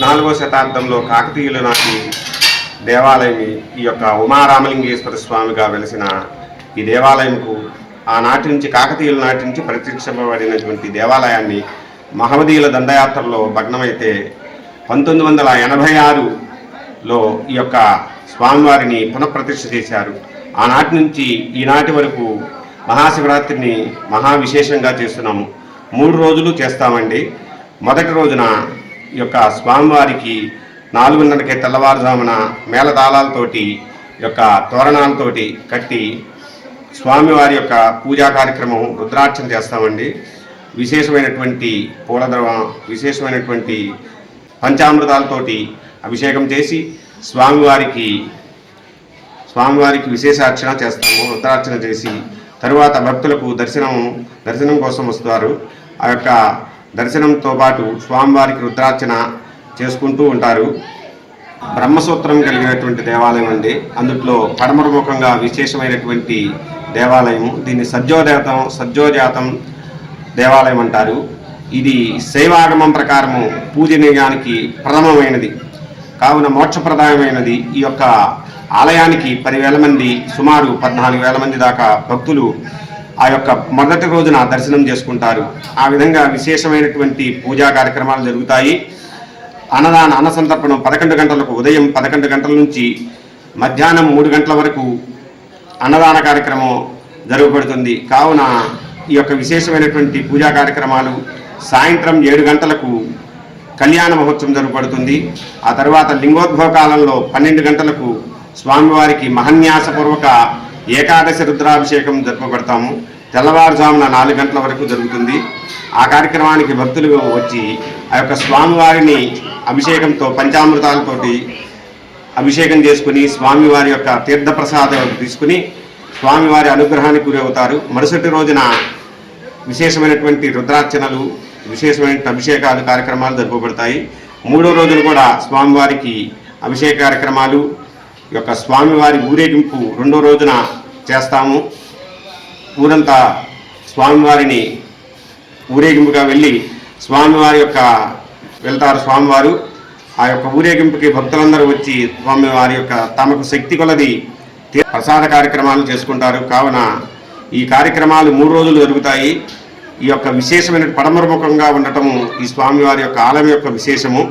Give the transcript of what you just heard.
పద్నాలుగో శతాబ్దంలో కాకతీయుల నాటి దేవాలయం ఈ యొక్క ఉమారామలింగేశ్వర స్వామిగా వెలిసిన ఈ దేవాలయంకు ఆనాటి నుంచి కాకతీయుల నాటి నుంచి ప్రత్యక్షపబడినటువంటి దేవాలయాన్ని మహమ్మదీయుల దండయాత్రలో భగ్నమైతే పంతొమ్మిది వందల ఎనభై ఆరులో ఈ యొక్క స్వామివారిని పునఃప్రతిష్ఠ చేశారు. ఆనాటి నుంచి ఈనాటి వరకు మహాశివరాత్రిని మహా విశేషంగా చేస్తున్నాము. మూడు రోజులు చేస్తామండి. మొదటి రోజున యొక్క స్వామివారికి నాలుగున్నరకే తెల్లవారుజామున మేళతాళాలతోటి ఈ యొక్క తోరణాలతోటి కట్టి స్వామివారి యొక్క పూజా కార్యక్రమం రుద్రార్చన చేస్తామండి. విశేషమైనటువంటి పూలద్రవం విశేషమైనటువంటి పంచామృతాలతోటి అభిషేకం చేసి స్వామివారికి స్వామివారికి విశేషార్చన చేస్తాము రుద్రార్చన చేసి తరువాత భక్తులకు దర్శనం దర్శనం కోసం వస్తారు. ఆ యొక్క దర్శనంతో పాటు స్వామివారికి రుద్రార్చన చేసుకుంటూ ఉంటారు. బ్రహ్మసూత్రం కలిగినటువంటి దేవాలయం అండి. అందుట్లో పడమరముఖంగా విశేషమైనటువంటి దేవాలయము. దీన్ని సజ్జోజాతం సజ్జోజాతం దేవాలయం అంటారు. ఇది శైవాగమం ప్రకారము పూజనీయానికి ప్రథమమైనది. కావున మోక్షప్రదాయమైనది. ఈ యొక్క ఆలయానికి పదివేల మంది సుమారు పద్నాలుగు వేల మంది దాకా భక్తులు ఆ యొక్క మొదటి రోజున దర్శనం చేసుకుంటారు. ఆ విధంగా విశేషమైనటువంటి పూజా కార్యక్రమాలు జరుగుతాయి. అన్నదాన అన్న సంతర్పణం పదకొండు గంటలకు ఉదయం పదకొండు గంటల నుంచి మధ్యాహ్నం మూడు గంటల వరకు అన్నదాన కార్యక్రమం జరగబడుతుంది. కావున ఈ యొక్క విశేషమైనటువంటి పూజా కార్యక్రమాలు సాయంత్రం ఏడు గంటలకు కళ్యాణ మహోత్సవం జరగబడుతుంది. ఆ తర్వాత లింగోద్భవ కాలంలో పన్నెండు గంటలకు స్వామివారికి మహన్యాసపూర్వక ఏకాదశి రుద్రాభిషేకం జరుపబడతాము తెల్లవారుజామున నాలుగు గంటల వరకు జరుగుతుంది. ఆ కార్యక్రమానికి భక్తులు వచ్చి ఆ యొక్క స్వామివారిని అభిషేకంతో పంచామృతాలతోటి అభిషేకం చేసుకుని స్వామివారి యొక్క తీర్థప్రసాదం తీసుకుని స్వామివారి అనుగ్రహానికి గురి అవుతారు మరుసటి రోజున విశేషమైనటువంటి రుద్రార్చనలు విశేషమైన అభిషేకాలు కార్యక్రమాలు జరుపబడతాయి మూడో రోజున కూడా స్వామివారికి అభిషేక కార్యక్రమాలు యొక్క స్వామివారి ఊరేగింపు రెండో రోజున చేస్తాము. ఊరంతా స్వామివారిని ఊరేగింపుగా వెళ్ళి స్వామివారి యొక్క వెళ్తారు స్వామివారు. ఆ యొక్క ఊరేగింపుకి భక్తులందరూ వచ్చి స్వామివారి యొక్క తమకు శక్తి కొలది ప్రసాద కార్యక్రమాలు చేసుకుంటారు. కావున ఈ కార్యక్రమాలు మూడు రోజులు జరుగుతాయి. ఈ యొక్క విశేషమైన పడమరముఖంగా ఉండటము ఈ స్వామివారి యొక్క ఆలయం యొక్క విశేషము.